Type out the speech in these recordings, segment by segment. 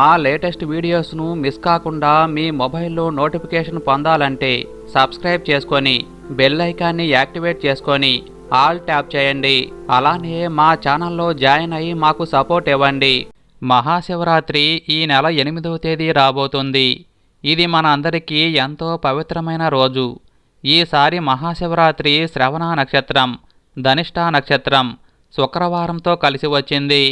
మా latest వీడియోస్ను miss కాకుండా మీ మొబైల్లో నోటిఫికేషన్ పొందాలంటే సబ్స్క్రైబ్ చేసుకొని బెల్ ఐకాన్ని యాక్టివేట్ చేసుకొని ఆల్ ట్యాప్ చేయండి. అలానే మా ఛానల్లో జాయిన్ అయ్యి మాకు సపోర్ట్ ఇవ్వండి. మహాశివరాత్రి ఈ నెల ఎనిమిదవ తేదీ రాబోతుంది. ఇది మన అందరికీ ఎంతో పవిత్రమైన రోజు. ఈసారి మహాశివరాత్రి శ్రవణ నక్షత్రం ధనిష్ట నక్షత్రం శుక్రవారంతో కలిసి వచ్చింది.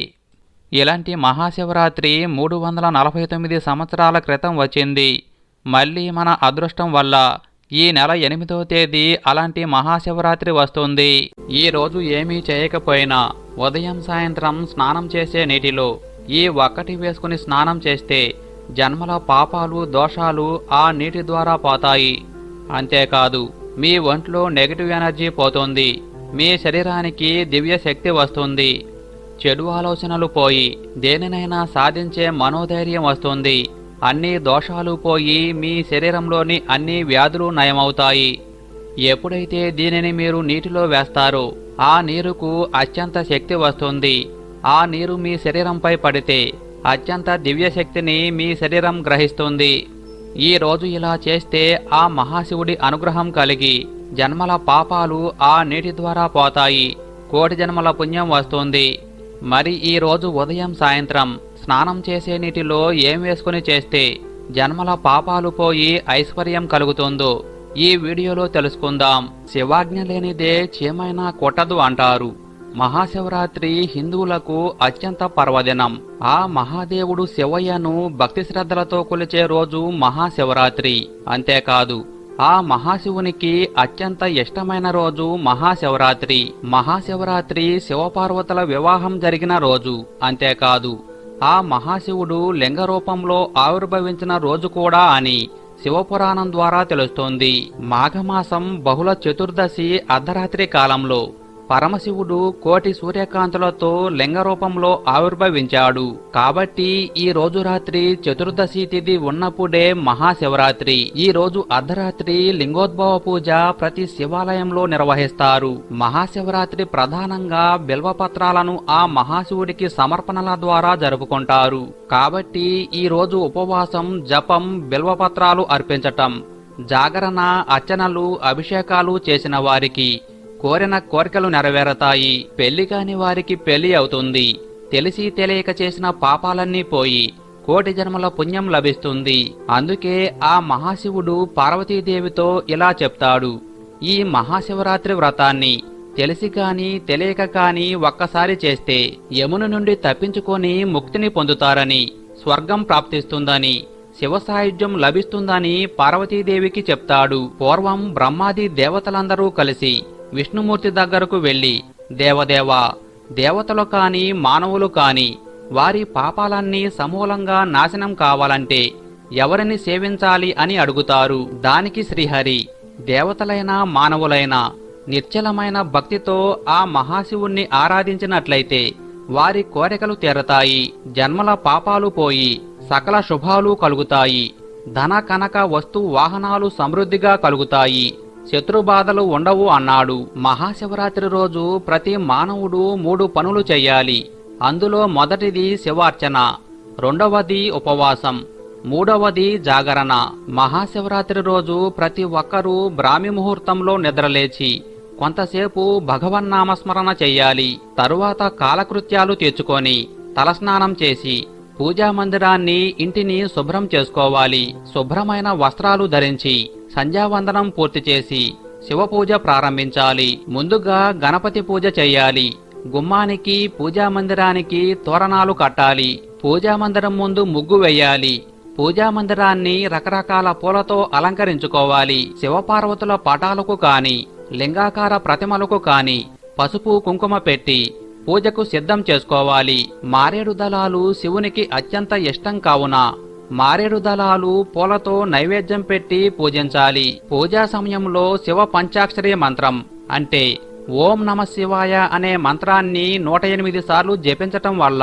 ఇలాంటి మహాశివరాత్రి మూడు వందల నలభై తొమ్మిది సంవత్సరాల క్రితం వచ్చింది. మళ్ళీ మన అదృష్టం వల్ల ఈ నెల ఎనిమిదో తేదీ అలాంటి మహాశివరాత్రి వస్తుంది. ఈ రోజు ఏమీ చేయకపోయినా ఉదయం సాయంత్రం స్నానం చేసే నీటిలో ఈ ఒక్కటి వేసుకుని స్నానం చేస్తే జన్మల పాపాలు దోషాలు ఆ నీటి ద్వారా పోతాయి. అంతేకాదు మీ ఒంట్లో నెగిటివ్ ఎనర్జీ పోతుంది. మీ శరీరానికి దివ్య శక్తి వస్తుంది. చెడు ఆలోచనలు పోయి దేనినైనా సాధించే మనోధైర్యం వస్తుంది. అన్ని దోషాలు పోయి మీ శరీరంలోని అన్ని వ్యాధులు నయమవుతాయి. ఎప్పుడైతే దీనిని మీరు నీటిలో వేస్తారో ఆ నీరుకు అత్యంత శక్తి వస్తుంది. ఆ నీరు మీ శరీరంపై పడితే అత్యంత దివ్యశక్తిని మీ శరీరం గ్రహిస్తుంది. ఈ రోజు ఇలా చేస్తే ఆ మహాశివుడి అనుగ్రహం కలిగి జన్మల పాపాలు ఆ నీటి ద్వారా పోతాయి. కోటి జన్మల పుణ్యం వస్తుంది. మరి ఈరోజు ఉదయం సాయంత్రం స్నానం చేసే నీటిలో ఏం వేసుకుని చేస్తే జన్మల పాపాలు పోయి ఐశ్వర్యం కలుగుతుందో ఈ వీడియోలో తెలుసుకుందాం. శివాజ్ఞ లేనిదే చేమైనా కొట్టదు అంటారు. మహాశివరాత్రి హిందువులకు అత్యంత పర్వదినం. ఆ మహాదేవుడు శివయ్యను భక్తి శ్రద్ధలతో కొలిచే రోజు మహాశివరాత్రి. అంతేకాదు ఆ మహాశివునికి అత్యంత ఇష్టమైన రోజు మహాశివరాత్రి. మహాశివరాత్రి శివపార్వతుల వివాహం జరిగిన రోజు. అంతేకాదు ఆ మహాశివుడు లింగ రూపంలో ఆవిర్భవించిన రోజు కూడా అని శివపురాణం ద్వారా తెలుస్తోంది. మాఘమాసం బహుళ చతుర్దశి అర్ధరాత్రి కాలంలో. పరమశివుడు కోటి సూర్యకాంతులతో లింగ రూపంలో ఆవిర్భవించాడు. కాబట్టి ఈ రోజు రాత్రి చతుర్దశి తిథి ఉన్నప్పుడే మహాశివరాత్రి. ఈ రోజు అర్ధరాత్రి లింగోద్భవ పూజ ప్రతి శివాలయంలో నిర్వహిస్తారు. మహాశివరాత్రి ప్రధానంగా బిల్వపత్రాలను ఆ మహాశివుడికి సమర్పణల ద్వారా జరుపుకుంటారు. కాబట్టి ఈ రోజు ఉపవాసం జపం బిల్వపత్రాలు అర్పించటం జాగరణ అర్చనలు అభిషేకాలు చేసిన వారికి కోరిన కోరికలు నెరవేరతాయి. పెళ్ళి కాని వారికి పెళ్ళి అవుతుంది. తెలిసి తెలియక చేసిన పాపాలన్నీ పోయి కోటి జన్మల పుణ్యం లభిస్తుంది. అందుకే ఆ మహాశివుడు పార్వతీదేవితో ఇలా చెప్తాడు. ఈ మహాశివరాత్రి వ్రతాన్ని తెలిసి కాని తెలియక కాని ఒక్కసారి చేస్తే యముని నుండి తప్పించుకొని ముక్తిని పొందుతారని స్వర్గం ప్రాప్తిస్తుందని శివసాయుధ్యం లభిస్తుందని పార్వతీదేవికి చెప్తాడు. పూర్వం బ్రహ్మాది దేవతలందరూ కలిసి విష్ణుమూర్తి దగ్గరకు వెళ్ళి దేవదేవా దేవతలు కాని మానవులు కాని వారి పాపాలన్నీ సమూలంగా నాశనం కావాలంటే ఎవరిని సేవించాలి అని అడుగుతారు. దానికి శ్రీహరి దేవతలైన మానవులైన నిర్చలమైన భక్తితో ఆ మహాశివుణ్ణి ఆరాధించినట్లయితే వారి కోరికలు తీరతాయి జన్మల పాపాలు పోయి సకల శుభాలు కలుగుతాయి ధన కనక వస్తు వాహనాలు సమృద్ధిగా కలుగుతాయి. శత్రుబాధలు ఉండవు అన్నాడు. మహాశివరాత్రి రోజు ప్రతి మానవుడు మూడు పనులు చేయాలి. అందులో మొదటిది శివార్చన రెండవది ఉపవాసం మూడవది జాగరణ. మహాశివరాత్రి రోజు ప్రతి ఒక్కరూ బ్రాహ్మి ముహూర్తంలో నిద్రలేచి కొంతసేపు భగవన్నామస్మరణ చెయ్యాలి తరువాత కాలకృత్యాలు తీర్చుకొని తలస్నానం చేసి పూజా మందిరాన్ని ఇంటిని శుభ్రం చేసుకోవాలి. శుభ్రమైన వస్త్రాలు ధరించి సంధ్యావందనం పూర్తి చేసి శివపూజ ప్రారంభించాలి. ముందుగా గణపతి పూజ చేయాలి. గుమ్మానికి పూజా మందిరానికి తోరణాలు కట్టాలి. పూజా మందిరం ముందు ముగ్గు వేయాలి. పూజా మందిరాన్ని రకరకాల పూలతో అలంకరించుకోవాలి. శివపార్వతుల పటాలకు కాని లింగాకార ప్రతిమలకు కాని పసుపు కుంకుమ పెట్టి పూజకు సిద్ధం చేసుకోవాలి. మారేడు దళాలు శివునికి అత్యంత ఇష్టం కావున మారేడు దళాలు పూలతో నైవేద్యం పెట్టి పూజించాలి. పూజా సమయంలో శివ పంచాక్షరి మంత్రం అంటే ఓం నమ శివాయ అనే మంత్రాన్ని నూట ఎనిమిది సార్లు జపించటం వల్ల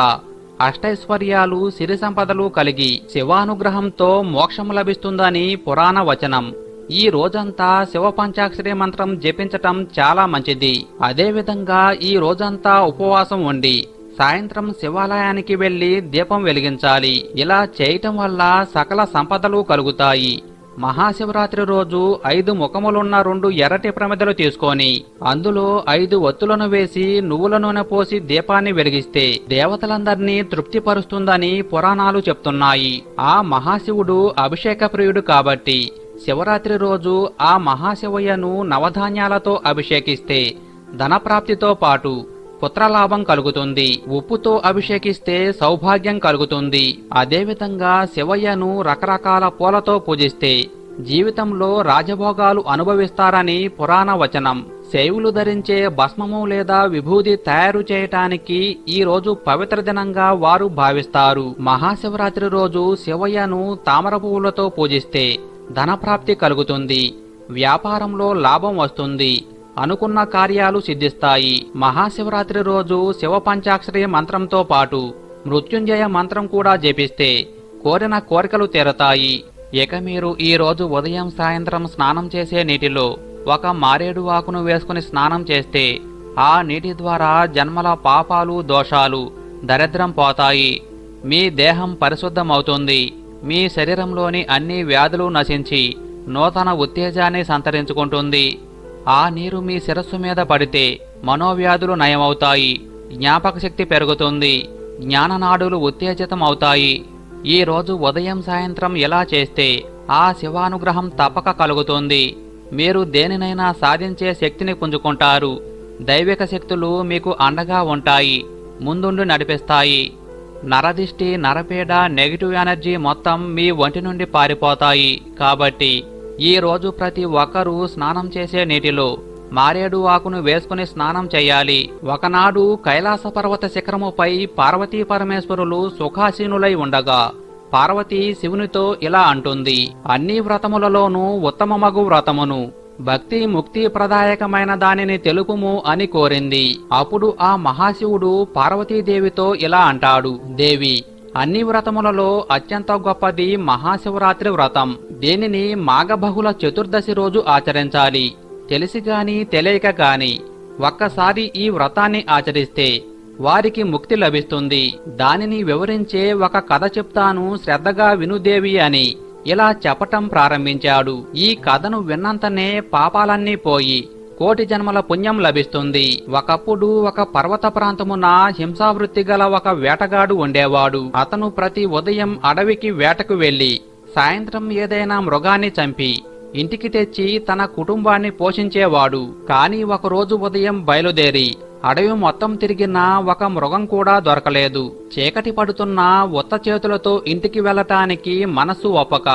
అష్టైశ్వర్యాలు సిరి సంపదలు కలిగి శివానుగ్రహంతో మోక్షం లభిస్తుందని పురాణ వచనం. ఈ రోజంతా శివ పంచాక్షరి మంత్రం జపించటం చాలా మంచిది. అదేవిధంగా ఈ రోజంతా ఉపవాసం ఉండి సాయంత్రం శివాలయానికి వెళ్ళి దీపం వెలిగించాలి. ఇలా చేయటం వల్ల సకల సంపదలు కలుగుతాయి. మహాశివరాత్రి రోజు ఐదు ముఖములున్న రెండు ఎర్రటి ప్రమిదలు తీసుకొని అందులో ఐదు ఒత్తులను వేసి నువ్వుల నూనె పోసి దీపాన్ని వెలిగిస్తే దేవతలందరినీ తృప్తిపరుస్తుందని పురాణాలు చెప్తున్నాయి. ఆ మహాశివుడు అభిషేక ప్రియుడు కాబట్టి శివరాత్రి రోజు ఆ మహాశివయ్యను నవధాన్యాలతో అభిషేకిస్తే ధనప్రాప్తితో పాటు పుత్రలాభం కలుగుతుంది. ఉప్పుతో అభిషేకిస్తే సౌభాగ్యం కలుగుతుంది. అదేవిధంగా శివయ్యను రకరకాల పూలతో పూజిస్తే జీవితంలో రాజభోగాలు అనుభవిస్తారని పురాణ వచనం. శైవులు ధరించే భస్మము లేదా విభూది తయారు చేయటానికి ఈ రోజు పవిత్ర దినంగా వారు భావిస్తారు. మహాశివరాత్రి రోజు శివయ్యను తామర పువ్వులతో పూజిస్తే ధనప్రాప్తి కలుగుతుంది. వ్యాపారంలో లాభం వస్తుంది. అనుకున్న కార్యాలు సిద్ధిస్తాయి. మహాశివరాత్రి రోజు శివ పంచాక్షరి మంత్రంతో పాటు మృత్యుంజయ మంత్రం కూడా జపిస్తే కోరిన కోరికలు తీరతాయి. ఇక మీరు ఈ రోజు ఉదయం సాయంత్రం స్నానం చేసే నీటిలో ఒక మారేడు ఆకును వేసుకుని స్నానం చేస్తే ఆ నీటి ద్వారా జన్మల పాపాలు దోషాలు దరిద్రం పోతాయి. మీ దేహం పరిశుద్ధమవుతుంది. మీ శరీరంలోని అన్ని వ్యాధులు నశించి నూతన ఉత్తేజాన్ని సంతరించుకుంటుంది. ఆ నీరు మీ శిరస్సు మీద పడితే మనోవ్యాధులు నయమవుతాయి. జ్ఞాపక శక్తి పెరుగుతుంది. జ్ఞాననాడులు ఉత్తేజితం అవుతాయి ఈ రోజు ఉదయం సాయంత్రం ఇలా చేస్తే ఆ శివానుగ్రహం తప్పక కలుగుతుంది. మీరు దేనినైనా సాధించే శక్తిని పుంజుకుంటారు. దైవిక శక్తులు మీకు అండగా ఉంటాయి. ముందుండి నడిపిస్తాయి. నరదిష్టి నరపీడ నెగిటివ్ ఎనర్జీ మొత్తం మీ ఒంటి నుండి పారిపోతాయి. కాబట్టి ఈ రోజు ప్రతి ఒక్కరూ స్నానం చేసే నీటిలో మారేడు ఆకును వేసుకుని స్నానం చేయాలి. ఒకనాడు కైలాస పర్వత శిఖరముపై పార్వతీ పరమేశ్వరులు సుఖాసీనులై ఉండగా పార్వతి శివునితో ఇలా అంటుంది. అన్ని వ్రతములలోనూ ఉత్తమమగు వ్రతమును భక్తి ముక్తి ప్రదాయకమైన దానిని తెలుపుము అని కోరింది. అప్పుడు ఆ మహాశివుడు పార్వతీదేవితో ఇలా అంటాడు దేవి అన్ని వ్రతములలో అత్యంత గొప్పది మహాశివరాత్రి వ్రతం. దీనిని మాఘబహుళ చతుర్దశి రోజు ఆచరించాలి. తెలిసి గాని తెలియక గాని ఒక్కసారి ఈ వ్రతాన్ని ఆచరిస్తే వారికి ముక్తి లభిస్తుంది. దానిని వివరించే ఒక కథ చెప్తాను శ్రద్ధగా వినుదేవి అని. ఇలా చెప్పటం ప్రారంభించాడు. ఈ కథను విన్నంతనే పాపాలన్నీ పోయి కోటి జన్మల పుణ్యం లభిస్తుంది. ఒకప్పుడు ఒక పర్వత ప్రాంతమున హింసావృత్తి గల ఒక వేటగాడు ఉండేవాడు. అతను ప్రతి ఉదయం అడవికి వేటకు వెళ్ళి సాయంత్రం ఏదైనా మృగాన్ని చంపి ఇంటికి తెచ్చి తన కుటుంబాన్ని పోషించేవాడు. కాని ఒకరోజు ఉదయం బయలుదేరి అడవి మొత్తం తిరిగినా ఒక మృగం కూడా దొరకలేదు. చీకటి పడుతున్న ఉత్త చేతులతో ఇంటికి వెళ్ళటానికి మనసు ఒప్పక.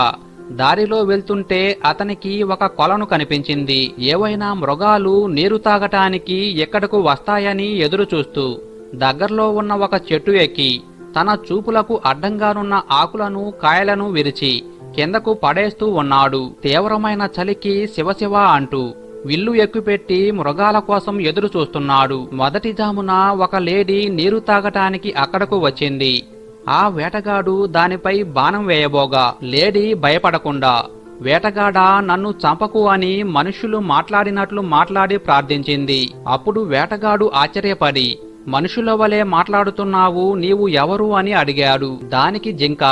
దారిలో వెళ్తుంటే అతనికి ఒక కొలను కనిపించింది. ఏవైనా మృగాలు నీరు తాగటానికి ఎక్కడకు వస్తాయని ఎదురుచూస్తూ దగ్గరలో ఉన్న ఒక చెట్టు ఎక్కి తన చూపులకు అడ్డంగానున్న ఆకులను కాయలను విరిచి కిందకు పడేస్తూ ఉన్నాడు. తీవ్రమైన చలికి శివశివ అంటూ విల్లు ఎక్కుపెట్టి మృగాల కోసం ఎదురు చూస్తున్నాడు. మొదటి జామున ఒక లేడీ నీరు తాగటానికి అక్కడకు వచ్చింది. ఆ వేటగాడు దానిపై బాణం వేయబోగా. లేడీ భయపడకుండా వేటగాడ నన్ను చంపకు అని మనుషులు మాట్లాడినట్లు మాట్లాడి ప్రార్థించింది. అప్పుడు వేటగాడు ఆశ్చర్యపడి మనుషుల వలె మాట్లాడుతున్నావు నీవు ఎవరు అని అడిగాడు. దానికి జింక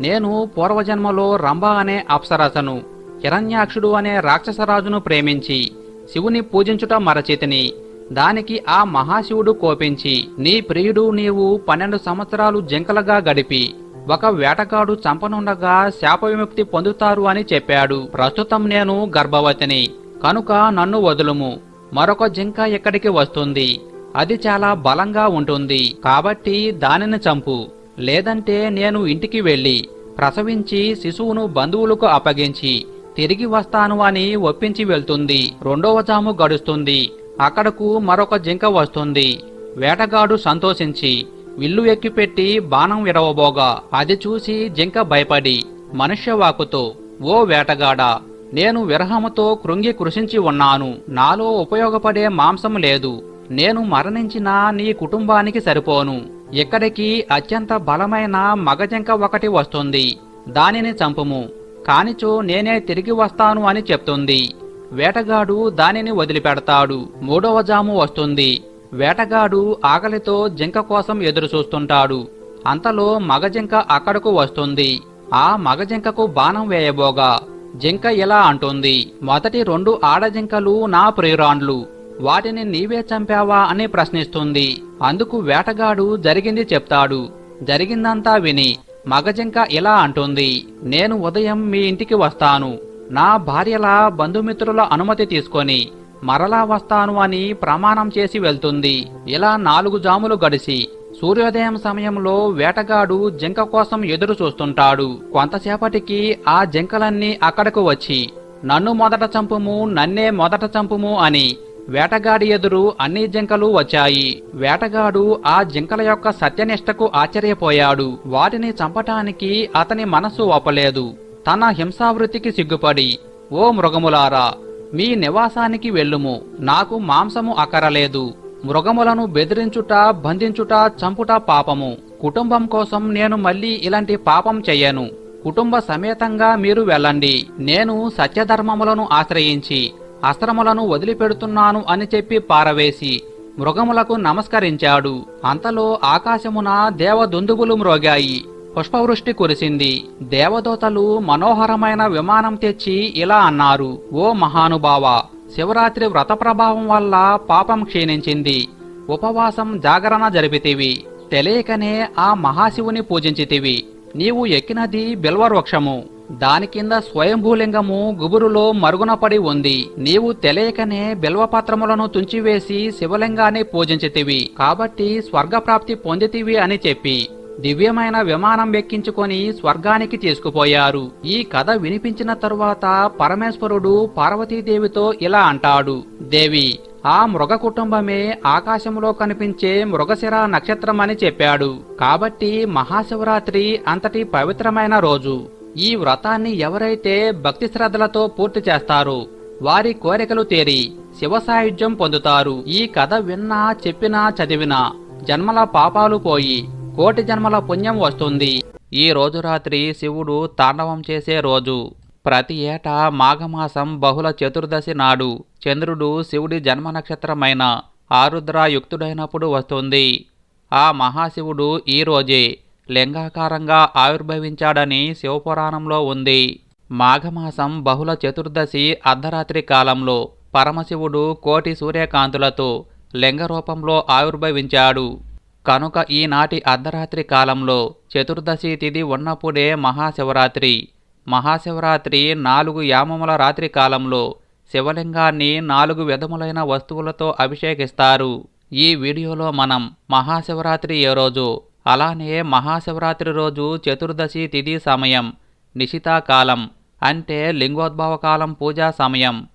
నేను పూర్వజన్మలో రంభ అనే అప్సరసను హిరణ్యాక్షుడు అనే రాక్షసరాజును ప్రేమించి శివుని పూజించుట మరచితిని. దానికి ఆ మహాశివుడు కోపించి నీ ప్రియుడు నీవు పన్నెండు సంవత్సరాలు జింకలుగా గడిపి ఒక వేటగాడు చంపనుండగా శాప విముక్తి పొందుతారు అని చెప్పాడు. ప్రస్తుతం నేను గర్భవతిని కనుక నన్ను వదులుము. మరొక జింక ఇక్కడికి వస్తుంది. అది చాలా బలంగా ఉంటుంది. కాబట్టి దానిని చంపు. లేదంటే నేను ఇంటికి వెళ్ళి ప్రసవించి శిశువును బంధువులకు అప్పగించి తిరిగి వస్తాను అని ఒప్పించి వెళ్తుంది. రెండవ జాము గడుస్తుంది. అక్కడకు మరొక జింక వస్తుంది. వేటగాడు సంతోషించి విల్లు ఎక్కిపెట్టి బాణం విడవబోగా. అది చూసి జింక భయపడి మనుష్యవాకుతో ఓ వేటగాడా నేను విరహముతో కృంగి కృషించి ఉన్నాను. నాలో ఉపయోగపడే మాంసం లేదు. నేను మరణించినా నీ కుటుంబానికి సరిపోను. ఇక్కడికి అత్యంత బలమైన మగజంక ఒకటి వస్తుంది. దానిని చంపుము. కానిచో నేనే తిరిగి వస్తాను అని చెప్తుంది. వేటగాడు దానిని వదిలిపెడతాడు. మూడవ జాము వస్తుంది. వేటగాడు ఆకలితో జింక కోసం ఎదురుచూస్తుంటాడు. అంతలో మగ జింక అక్కడకు వస్తుంది. ఆ మగ జింకకు బాణం వేయబోగా. జింక ఇలా అంటుంది. మొదటి రెండు ఆడజింకలు నా ప్రియురాండ్లు. వాటిని నీవే చంపావా అని ప్రశ్నిస్తుంది. అందుకు వేటగాడు జరిగింది చెప్తాడు. జరిగిందంతా విని మగజింక ఇలా అంటుంది. నేను ఉదయం మీ ఇంటికి వస్తాను. నా భార్యల బంధుమిత్రుల అనుమతి తీసుకొని మరలా వస్తాను అని ప్రమాణం చేసి వెళ్తుంది. ఇలా నాలుగు జాములు గడిచి సూర్యోదయం సమయంలో వేటగాడు జింక కోసం ఎదురు చూస్తుంటాడు. కొంతసేపటికి ఆ జింకలన్నీ అక్కడకు వచ్చి నన్ను మొదట చంపుము నన్నే మొదట చంపుము అని వేటగాడి ఎదురు అన్ని జింకలు వచ్చాయి. వేటగాడు ఆ జింకల యొక్క సత్యనిష్టకు ఆశ్చర్యపోయాడు. వాటిని చంపటానికి అతని మనస్సు ఒప్పలేదు. తన హింసావృత్తికి సిగ్గుపడి ఓ మృగములారా మీ నివాసానికి వెళ్ళుము. నాకు మాంసము అక్కరలేదు. మృగములను బెదిరించుట బంధించుట చంపుట పాపము. కుటుంబం కోసం నేను మళ్ళీ ఇలాంటి పాపం చెయ్యను. కుటుంబ సమేతంగా మీరు వెళ్ళండి. నేను సత్యధర్మములను ఆశ్రయించి అస్త్రములను వదిలిపెడుతున్నాను అని చెప్పి పారవేసి మృగములకు నమస్కరించాడు. అంతలో ఆకాశమున దేవదుందుబులు మ్రోగాయి. పుష్పవృష్టి కురిసింది. దేవదూతలు మనోహరమైన విమానం తెచ్చి ఇలా అన్నారు ఓ మహానుభావ శివరాత్రి వ్రత ప్రభావం వల్ల పాపం క్షీణించింది. ఉపవాసం జాగరణ జరిపితివి. తెలియకనే ఆ మహాశివుని పూజించితివి. నీవు ఎక్కినది బిల్వవృక్షము. దాని కింద స్వయంభూలింగము గుబురులో మరుగున పడి ఉంది. నీవు తెలియకనే బిల్వపత్రములను తుంచివేసి శివలింగాన్ని పూజించితివి. కాబట్టి స్వర్గప్రాప్తి పొందితివి అని చెప్పి దివ్యమైన విమానం ఎక్కించుకొని స్వర్గానికి తీసుకుపోయారు. ఈ కథ వినిపించిన తరువాత పరమేశ్వరుడు పార్వతీదేవితో ఇలా అంటాడు. దేవి ఆ మృగ కుటుంబమే ఆకాశంలో కనిపించే మృగశిర నక్షత్రం అని చెప్పాడు. కాబట్టి మహాశివరాత్రి అంతటి పవిత్రమైన రోజు. ఈ వ్రతాన్ని ఎవరైతే భక్తి శ్రద్ధలతో పూర్తి చేస్తారో వారి కోరికలు తీరి శివసాయుధ్యం పొందుతారు. ఈ కథ విన్నా చెప్పినా చదివినా జన్మల పాపాలు పోయి కోటి జన్మల పుణ్యం వస్తుంది. ఈ రోజు రాత్రి శివుడు తాండవం చేసే రోజు. ప్రతి ఏటా మాఘమాసం బహుళ చతుర్దశి నాడు చంద్రుడు శివుడి జన్మ నక్షత్రమైన ఆరుద్ర యుక్తుడైనప్పుడు వస్తుంది. ఆ మహాశివుడు ఈ రోజే లింగాకారంగా ఆవిర్భవించాడని శివపురాణంలో ఉంది. మాఘమాసం బహుళ చతుర్దశి అర్ధరాత్రి కాలంలో పరమశివుడు కోటి సూర్యకాంతులతో లింగ రూపంలో ఆవిర్భవించాడు. కనుక ఈనాటి అర్ధరాత్రి కాలంలో చతుర్దశి తిథి ఉన్నప్పుడే మహాశివరాత్రి. మహాశివరాత్రి నాలుగు యామముల రాత్రి కాలంలో శివలింగాన్ని నాలుగు విధములైన వస్తువులతో అభిషేకిస్తారు. ఈ వీడియోలో మనం మహాశివరాత్రి ఏ రోజు అలానే మహాశివరాత్రి రోజు చతుర్దశి తిథి సమయం నిశితాకాలం అంటే లింగోద్భవకాలం పూజా సమయం.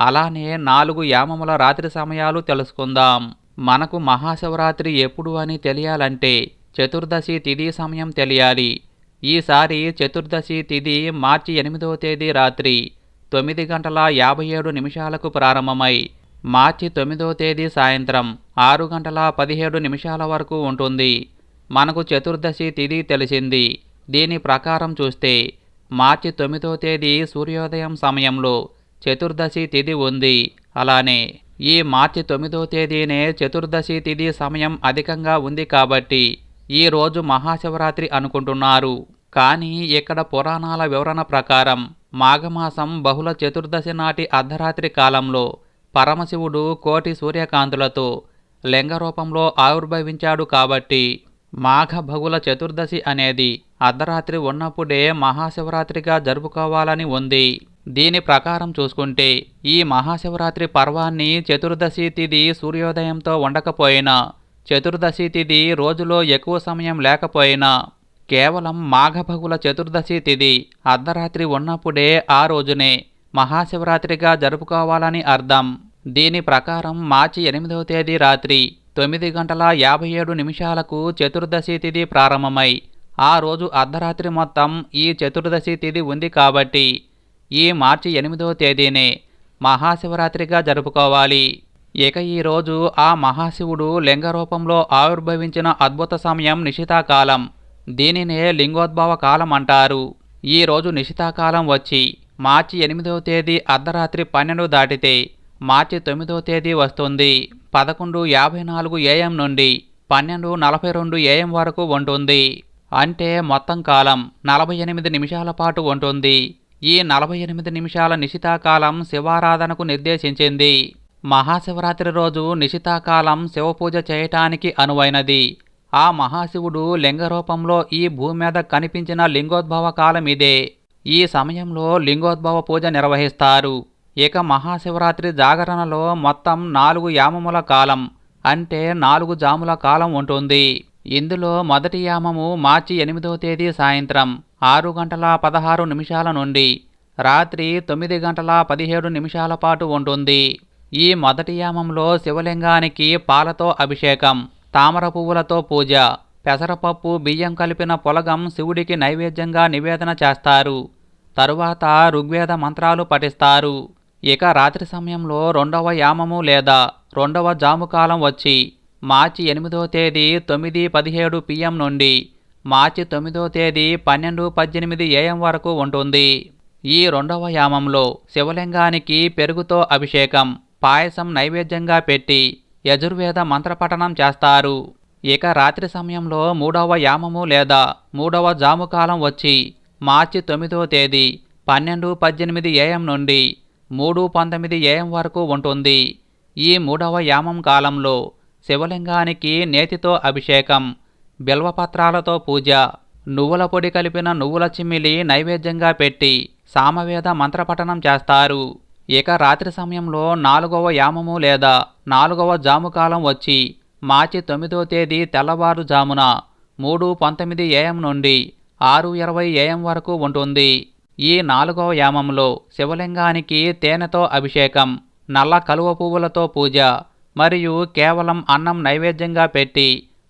అలానే నాలుగు యామముల రాత్రి సమయాలు తెలుసుకుందాం. మనకు మహాశివరాత్రి ఎప్పుడు అని తెలియాలంటే చతుర్దశి తిథి సమయం తెలియాలి. ఈసారి చతుర్దశి తిథి మార్చి ఎనిమిదవ తేదీ రాత్రి తొమ్మిది గంటల యాభై ఏడు నిమిషాలకు ప్రారంభమై మార్చి తొమ్మిదవ తేదీ సాయంత్రం ఆరు గంటల పదిహేడు నిమిషాల వరకు ఉంటుంది. మనకు చతుర్దశి తిథి తెలిసింది. దీని ప్రకారం చూస్తే మార్చి తొమ్మిదో తేదీ సూర్యోదయం సమయంలో చతుర్దశి తిథి ఉంది. అలానే ఈ మార్చి తొమ్మిదో తేదీనే చతుర్దశి తిథి సమయం అధికంగా ఉంది కాబట్టి ఈ రోజు మహాశివరాత్రి అనుకుంటున్నారు. కానీ ఇక్కడ పురాణాల వివరణ ప్రకారం మాఘమాసం బహుళ చతుర్దశి నాటి అర్ధరాత్రి కాలంలో పరమశివుడు కోటి సూర్యకాంతులతో లింగ రూపంలో ఆవిర్భవించాడు కాబట్టి మాఘభగుల చతుర్దశి అనేది అర్ధరాత్రి ఉన్నప్పుడే మహాశివరాత్రిగా జరుపుకోవాలని ఉంది. దీని ప్రకారం చూసుకుంటే ఈ మహాశివరాత్రి పర్వాన్ని చతుర్దశి తిథి సూర్యోదయంతో ఉండకపోయినా చతుర్దశి తిథి రోజులో ఎక్కువ సమయం లేకపోయినా కేవలం మాఘభగుల చతుర్దశి తిథి అర్ధరాత్రి ఉన్నప్పుడే ఆ రోజునే మహాశివరాత్రిగా జరుపుకోవాలని అర్థం. దీని ప్రకారం మార్చి ఎనిమిదవ తేదీ రాత్రి తొమ్మిది గంటల యాభై ఏడు నిమిషాలకు చతుర్దశి తిథి ప్రారంభమై ఆ రోజు అర్ధరాత్రి మొత్తం ఈ చతుర్దశి తిథి ఉంది కాబట్టి ఈ మార్చి ఎనిమిదవ తేదీనే మహాశివరాత్రిగా జరుపుకోవాలి. ఇక ఈ రోజు ఆ మహాశివుడు లింగ రూపంలో ఆవిర్భవించిన అద్భుత సమయం నిశితాకాలం. దీనినే లింగోద్భవ కాలం అంటారు. ఈ రోజు నిశితాకాలం వచ్చి మార్చి ఎనిమిదవ తేదీ అర్ధరాత్రి పన్నెండు దాటితే మార్చి తొమ్మిదో తేదీ వస్తుంది. పదకొండు యాభై నాలుగు ఏఎం నుండి పన్నెండు నలభై రెండు ఏఎం వరకు ఉంటుంది. అంటే మొత్తం కాలం నలభై ఎనిమిది నిమిషాల పాటు ఉంటుంది. ఈ నలభై ఎనిమిది నిమిషాల నిశితాకాలం శివారాధనకు నిర్దేశించింది. మహాశివరాత్రి రోజు నిశితాకాలం శివపూజ చేయటానికి అనువైనది. ఆ మహాశివుడు లింగ రూపంలో ఈ భూమి మీద కనిపించిన లింగోద్భవ కాలం ఇదే. ఈ సమయంలో లింగోద్భవ పూజ నిర్వహిస్తారు. ఇక మహాశివరాత్రి జాగరణలో మొత్తం నాలుగు యామముల కాలం అంటే నాలుగు జాముల కాలం ఉంటుంది. ఇందులో మొదటి యామము మార్చి ఎనిమిదవ తేదీ సాయంత్రం ఆరు గంటల పదహారు నిమిషాల నుండి రాత్రి తొమ్మిది గంటల పదిహేడు నిమిషాల పాటు ఉంటుంది. ఈ మొదటి యామంలో శివలింగానికి పాలతో అభిషేకం తామర పువ్వులతో పూజ పెసరపప్పు బియ్యం కలిపిన పొలగం శివుడికి నైవేద్యంగా నివేదన చేస్తారు. తరువాత ఋగ్వేద మంత్రాలు పఠిస్తారు. ఇక రాత్రి సమయంలో రెండవ యామము లేదా రెండవ జాముకాలం వచ్చి మార్చి ఎనిమిదో తేదీ తొమ్మిది పదిహేడు పిఎం నుండి మార్చి తొమ్మిదో తేదీ పన్నెండు పద్దెనిమిది ఏఎం వరకు ఉంటుంది. ఈ రెండవ యామంలో శివలింగానికి పెరుగుతో అభిషేకం పాయసం నైవేద్యంగా పెట్టి యజుర్వేద మంత్రపఠనం చేస్తారు. ఇక రాత్రి సమయంలో మూడవ యామము లేదా మూడవ జాముకాలం వచ్చి మార్చి తొమ్మిదో తేదీ పన్నెండు పద్దెనిమిది ఏఎం నుండి మూడు పంతొమ్మిది ఏఎం వరకు ఉంటుంది. ఈ మూడవ యామం కాలంలో శివలింగానికి నేతితో అభిషేకం బిల్వపత్రాలతో పూజ నువ్వుల పొడి కలిపిన నువ్వుల చిమ్మిలి నైవేద్యంగా పెట్టి సామవేద మంత్రపఠనం చేస్తారు. ఇక రాత్రి సమయంలో నాలుగవ యామము లేదా నాలుగవ జాముకాలం వచ్చి మార్చి తొమ్మిదో తేదీ తెల్లవారుజామున మూడు పంతొమ్మిది ఏఎం నుండి ఆరు ఇరవై ఏఎం వరకు ఉంటుంది. ఈ నాలుగవ యామంలో శివలింగానికి తేనెతో అభిషేకం నల్ల కలువ పువ్వులతో పూజ మరియు కేవలం అన్నం నైవేద్యంగా పెట్టి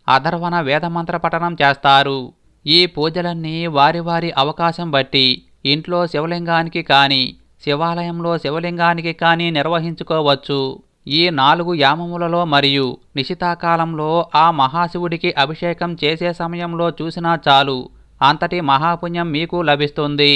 అధర్వణ వేదమంత్ర పఠనం చేస్తారు. ఈ పూజలన్నీ వారి వారి అవకాశం బట్టి ఇంట్లో శివలింగానికి కానీ శివాలయంలో శివలింగానికి కానీ నిర్వహించుకోవచ్చు. ఈ నాలుగు యామములలో మరియు నిశితాకాలంలో ఆ మహాశివుడికి అభిషేకం చేసే సమయంలో చూసినా చాలు అంతటి మహాపుణ్యం మీకు లభిస్తుంది.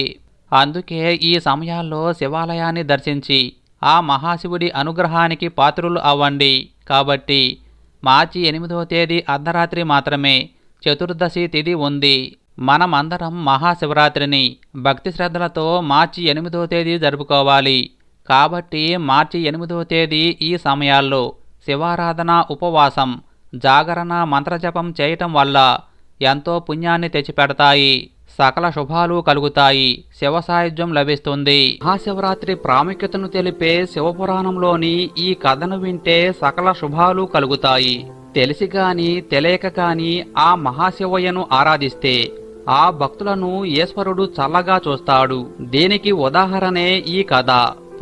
అందుకే ఈ సమయాల్లో శివాలయాన్ని దర్శించి ఆ మహాశివుడి అనుగ్రహానికి పాత్రులు అవ్వండి. కాబట్టి మార్చి ఎనిమిదవ తేదీ అర్ధరాత్రి మాత్రమే చతుర్దశి తిథి ఉంది. మనమందరం మహాశివరాత్రిని భక్తి శ్రద్ధలతో మార్చి ఎనిమిదవ తేదీ జరుపుకోవాలి. కాబట్టి మార్చి ఎనిమిదవ తేదీ ఈ సమయాల్లో శివారాధన ఉపవాసం జాగరణ మంత్రజపం చేయటం వల్ల ఎంతో పుణ్యాన్ని తెచ్చిపెడతాయి. సకల శుభాలు కలుగుతాయి. శివ సాయుధ్యం లభిస్తుంది. మహాశివరాత్రి ప్రాముఖ్యతను తెలిపే శివపురాణంలోని ఈ కథను వింటే సకల శుభాలు కలుగుతాయి. తెలిసి గాని తెలియక గాని ఆ మహాశివయ్యను ఆరాధిస్తే ఆ భక్తులను ఈశ్వరుడు చల్లగా చూస్తాడు. దీనికి ఉదాహరణే ఈ కథ.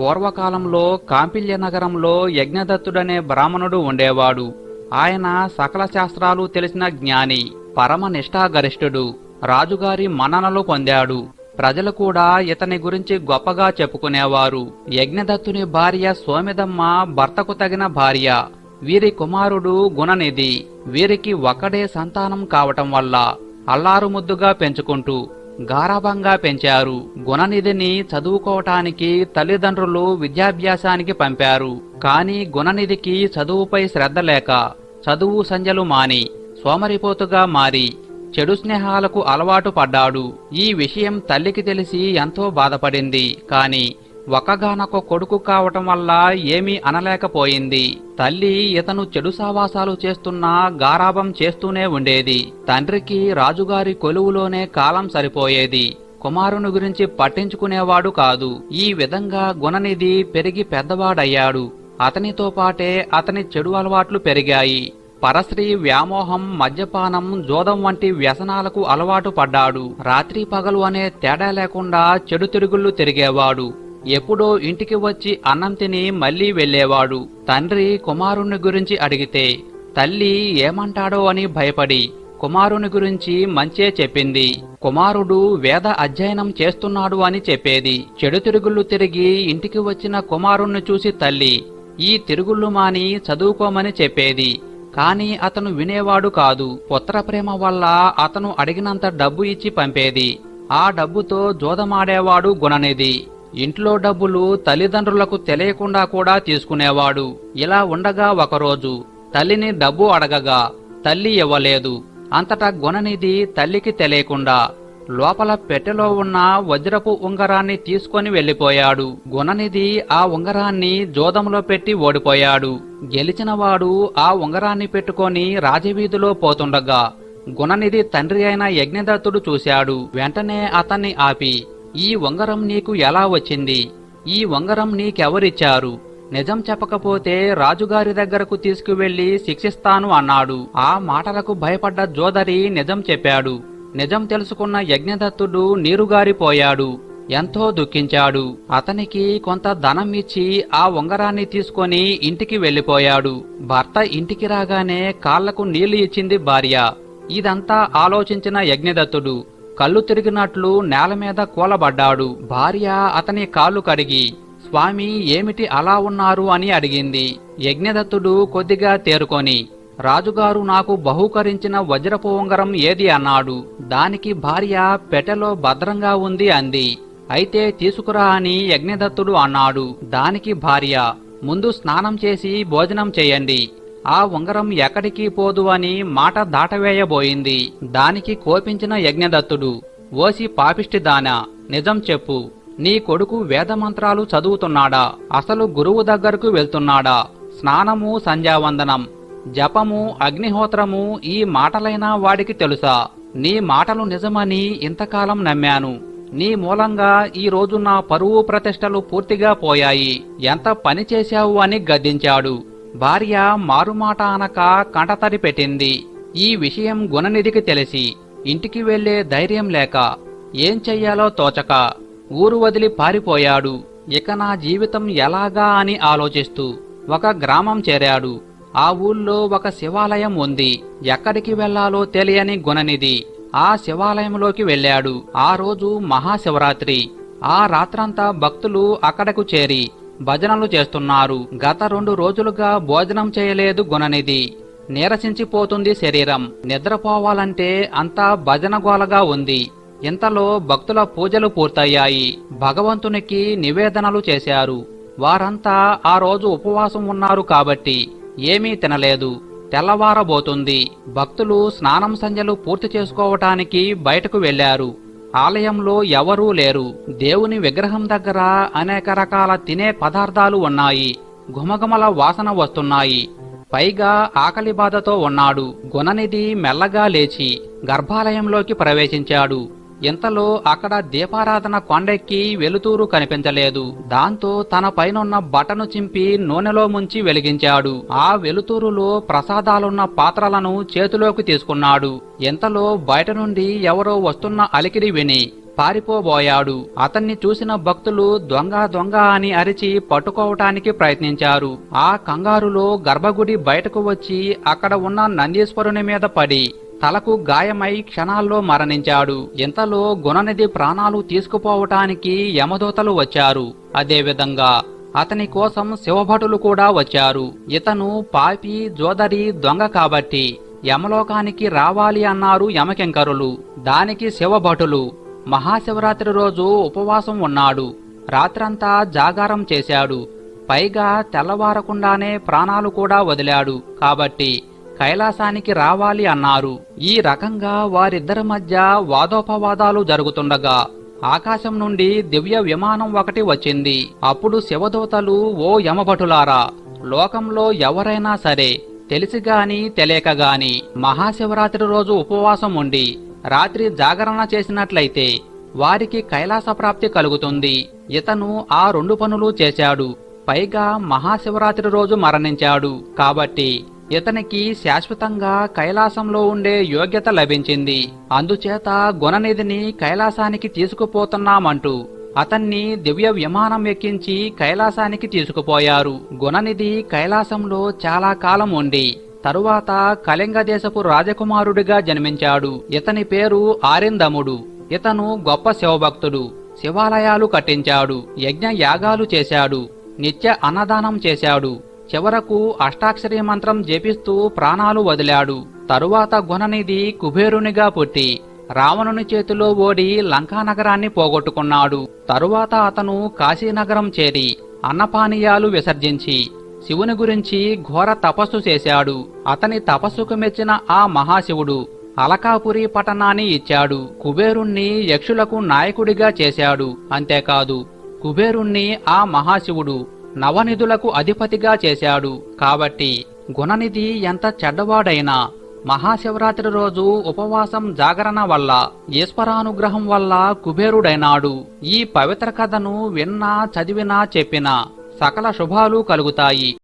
పూర్వకాలంలో కాంపిల్య నగరంలో యజ్ఞదత్తుడనే బ్రాహ్మణుడు ఉండేవాడు. ఆయన సకల శాస్త్రాలు తెలిసిన జ్ఞాని పరమ నిష్ఠాగరిష్ఠుడు. రాజుగారి మన్ననలు పొందాడు. ప్రజలు కూడా ఇతని గురించి గొప్పగా చెప్పుకునేవారు. యజ్ఞదత్తుని భార్య సోమిదమ్మ భర్తకు తగిన భార్య. వీరి కుమారుడు గుణనిధి. వీరికి ఒక్కడే సంతానం కావటం వల్ల అల్లారు ముద్దుగా పెంచుకుంటూ గారాభంగా పెంచారు. గుణనిధిని చదువుకోవటానికి తల్లిదండ్రులు విద్యాభ్యాసానికి పంపారు. కాని గుణనిధికి చదువుపై శ్రద్ధ లేక చదువు సంజలు మాని సోమరిపోతుగా మారి చెడు స్నేహాలకు అలవాటు పడ్డాడు. ఈ విషయం తల్లికి తెలిసి ఎంతో బాధపడింది. కాని ఒక్కగానొక్క కొడుకు కావటం వల్ల ఏమీ అనలేకపోయింది. తల్లి ఇతను చెడు సావాసాలు చేస్తున్నా గారాభం చేస్తూనే ఉండేది. తండ్రికి రాజుగారి కొలువులోనే కాలం సరిపోయేది. కుమారుని గురించి పట్టించుకునేవాడు కాదు. ఈ విధంగా గుణనిధి పెరిగి పెద్దవాడయ్యాడు. అతనితో పాటే అతని చెడు అలవాట్లు పెరిగాయి. పరశ్రీ వ్యామోహం మద్యపానం జోదం వంటి వ్యసనాలకు అలవాటు పడ్డాడు. రాత్రి పగలు అనే తేడా లేకుండా చెడు తిరుగుళ్ళు తిరిగేవాడు. ఎప్పుడో ఇంటికి వచ్చి అన్నం తిని మళ్ళీ వెళ్ళేవాడు. తండ్రి కుమారుణ్ణి గురించి అడిగితే తల్లి ఏమంటాడో అని భయపడి కుమారుని గురించి మంచే చెప్పింది. కుమారుడు వేద అధ్యయనం చేస్తున్నాడు అని చెప్పేది. చెడు తిరుగుళ్ళు తిరిగి ఇంటికి వచ్చిన కుమారుణ్ణి చూసి తల్లి ఈ తిరుగుళ్ళు మాని చదువుకోమని చెప్పేది. కానీ అతను వినేవాడు కాదు. పుత్ర ప్రేమ వల్ల అతను అడిగినంత డబ్బు ఇచ్చి పంపేది. ఆ డబ్బుతో జోదమాడేవాడు గుణనిధి. ఇంట్లో డబ్బులు తల్లిదండ్రులకు తెలియకుండా కూడా తీసుకునేవాడు. ఇలా ఉండగా ఒకరోజు తల్లిని డబ్బు అడగగా తల్లి ఇవ్వలేదు. అంతటా గుణనిధి తల్లికి తెలియకుండా లోపల పెట్టెలో ఉన్న వజ్రపు ఉంగరాన్ని తీసుకొని వెళ్ళిపోయాడు గుణనిధి ఆ ఉంగరాన్ని జోదంలో పెట్టి ఓడిపోయాడు. గెలిచినవాడు ఆ ఉంగరాన్ని పెట్టుకొని రాజవీధిలో పోతుండగా గుణనిధి తండ్రి అయిన యజ్ఞదత్తుడు చూశాడు. వెంటనే అతన్ని ఆపి ఈ ఉంగరం నీకు ఎలా వచ్చింది? ఈ ఉంగరం నీకెవరిచ్చారు? నిజం చెప్పకపోతే రాజుగారి దగ్గరకు తీసుకువెళ్ళి శిక్షిస్తాను అన్నాడు. ఆ మాటలకు భయపడ్డ జోదరి నిజం చెప్పాడు. నిజం తెలుసుకున్న యజ్ఞదత్తుడు నీరుగారిపోయాడు. ఎంతో దుఃఖించాడు. అతనికి కొంత ధనం ఇచ్చి ఆ ఉంగరాన్ని తీసుకొని ఇంటికి వెళ్ళిపోయాడు భర్త ఇంటికి రాగానే కాళ్ళకు నీళ్ళు ఇచ్చింది భార్య. ఇదంతా ఆలోచించిన యజ్ఞదత్తుడు కళ్ళు తిరిగినట్లు నేల మీద కూలబడ్డాడు. భార్య అతని కాళ్ళు కడిగి స్వామి ఏమిటి అలా ఉన్నారు? అని అడిగింది. యజ్ఞదత్తుడు కొద్దిగా తేరుకొని రాజుగారు నాకు బహూకరించిన వజ్రపు ఉంగరం ఏది అన్నాడు. దానికి భార్య పెట్టెలో భద్రంగా ఉంది అంది. అయితే తీసుకురా అని యజ్ఞదత్తుడు అన్నాడు. దానికి భార్య ముందు స్నానం చేసి భోజనం చేయండి. ఆ ఉంగరం ఎక్కడికి పోదు అని మాట దాటవేయబోయింది. దానికి కోపించిన యజ్ఞదత్తుడు ఓసి పాపిష్టిదానా నిజం చెప్పు. నీ కొడుకు వేదమంత్రాలు చదువుతున్నాడా? అసలు గురువు దగ్గరకు వెళ్తున్నాడా? స్నానము సంధ్యావందనం. జపము అగ్నిహోత్రము ఈ మాటలైనా వాడికి తెలుసా? నీ మాటలు నిజమని ఇంతకాలం నమ్మాను. నీ మూలంగా ఈ రోజు నా పరువు ప్రతిష్టలు పూర్తిగా పోయాయి. ఎంత పని చేశావు అని గద్దించాడు. భార్య మారుమాట అనక కంటతరి పెట్టింది. ఈ విషయం గుణనిధికి తెలిసి ఇంటికి వెళ్ళే ధైర్యం లేక ఏం చెయ్యాలో తోచక ఊరు వదిలి పారిపోయాడు. ఇక నా జీవితం ఎలాగా అని ఆలోచిస్తూ ఒక గ్రామం చేరాడు. ఆ ఊళ్ళో ఒక శివాలయం ఉంది. ఎక్కడికి వెళ్ళాలో తెలియని గుణనిధి. ఆ శివాలయంలోకి వెళ్ళాడు. ఆ రోజు మహాశివరాత్రి. ఆ రాత్రంతా భక్తులు అక్కడకు చేరి భజనలు చేస్తున్నారు. గత రెండు రోజులుగా భోజనం చేయలేదు గుణనిధి. నీరసించిపోతుంది శరీరం. నిద్రపోవాలంటే అంతా భజనగోలగా ఉంది. ఇంతలో భక్తుల పూజలు పూర్తయ్యాయి. భగవంతునికి నివేదనలు చేశారు. వారంతా ఆ రోజు ఉపవాసం ఉన్నారు కాబట్టి ఏమీ తినలేదు. తెల్లవారబోతుంది. భక్తులు స్నానం సంజలు పూర్తి చేసుకోవటానికి బయటకు వెళ్ళారు ఆలయంలో ఎవరూ లేరు. దేవుని విగ్రహం దగ్గర అనేక రకాల తినే పదార్థాలు ఉన్నాయి. ఘుమఘుమల వాసన వస్తున్నాయి. పైగా ఆకలి బాధతో ఉన్నాడు. గుణనిధి మెల్లగా లేచి గర్భాలయంలోకి ప్రవేశించాడు. ఇంతలో అక్కడ దీపారాధన కొండెక్కి వెలుతూరు కనిపించలేదు. దాంతో తన పైనున్న బటను చింపి నూనెలో ముంచి వెలిగించాడు. ఆ వెలుతూరులో ప్రసాదాలున్న పాత్రలను చేతిలోకి తీసుకున్నాడు. ఇంతలో బయట నుండి ఎవరో వస్తున్న అలికిడి విని పారిపోబోయాడు. అతన్ని చూసిన భక్తులు దొంగ దొంగ అని అరిచి పట్టుకోవటానికి ప్రయత్నించారు. ఆ కంగారులో గర్భగుడి బయటకు వచ్చి అక్కడ ఉన్న నందీశ్వరుని మీద పడి తలకు గాయమై క్షణాల్లో మరణించాడు. ఇంతలో గుణనిధి ప్రాణాలు తీసుకుపోవటానికి యమదూతలు వచ్చారు. అదేవిధంగా అతని కోసం శివభటులు కూడా వచ్చారు. ఇతను పాపి జోదరి దొంగ కాబట్టి యమలోకానికి రావాలి అన్నారు యమకింకరులు. దానికి శివభటులు మహాశివరాత్రి రోజు ఉపవాసం ఉన్నాడు. రాత్రంతా జాగారం చేశాడు. పైగా తెల్లవారకుండానే ప్రాణాలు కూడా వదిలాడు. కాబట్టి కైలాసానికి రావాలి అన్నారు. ఈ రకంగా వారిద్దరి మధ్య వాదోపవాదాలు జరుగుతుండగా ఆకాశం నుండి దివ్య విమానం ఒకటి వచ్చింది. అప్పుడు శివదూతలు ఓ యమభటులారా లోకంలో ఎవరైనా సరే తెలిసి తెలియకగాని తెలియక మహాశివరాత్రి రోజు ఉపవాసం ఉండి రాత్రి జాగరణ చేసినట్లయితే వారికి కైలాస ప్రాప్తి కలుగుతుంది. ఇతను ఆ రెండు పనులు చేశాడు. పైగా మహాశివరాత్రి రోజు మరణించాడు. కాబట్టి ఇతనికి శాశ్వతంగా కైలాసంలో ఉండే యోగ్యత లభించింది. అందుచేత గుణనిధిని కైలాసానికి తీసుకుపోతున్నామంటూ అతన్ని దివ్య విమానం ఎక్కించి కైలాసానికి తీసుకుపోయారు. గుణనిధి కైలాసంలో చాలా కాలం ఉండి తరువాత కళింగ దేశపు రాజకుమారుడిగా జన్మించాడు. ఇతని పేరు ఆరిందముడు. ఇతను గొప్ప శివభక్తుడు. శివాలయాలు కట్టించాడు. యజ్ఞ యాగాలు చేశాడు. నిత్య అన్నదానం చేశాడు. చివరకు అష్టాక్షరి మంత్రం జపిస్తూ ప్రాణాలు వదిలాడు. తరువాత గుణనిధి కుబేరునిగా పుట్టి రావణుని చేతిలో ఓడి లంకానగరాన్ని పోగొట్టుకున్నాడు. తరువాత అతను కాశీనగరం చేరి అన్నపానీయాలు విసర్జించి శివుని గురించి ఘోర తపస్సు చేశాడు. అతని తపస్సుకు మెచ్చిన ఆ మహాశివుడు అలకాపురి పట్టణాన్ని ఇచ్చాడు. కుబేరుణ్ణి యక్షులకు నాయకుడిగా చేశాడు. అంతేకాదు కుబేరుణ్ణి ఆ మహాశివుడు నవనిధులకు అధిపతిగా చేశాడు. కాబట్టి గుణనిధి ఎంత చెడ్డవాడైనా మహాశివరాత్రి రోజు ఉపవాసం జాగరణ వల్ల ఈశ్వరానుగ్రహం వల్ల కుబేరుడైనాడు. ఈ పవిత్ర కథను విన్నా చదివినా చెప్పినా సకల శుభాలు కలుగుతాయి.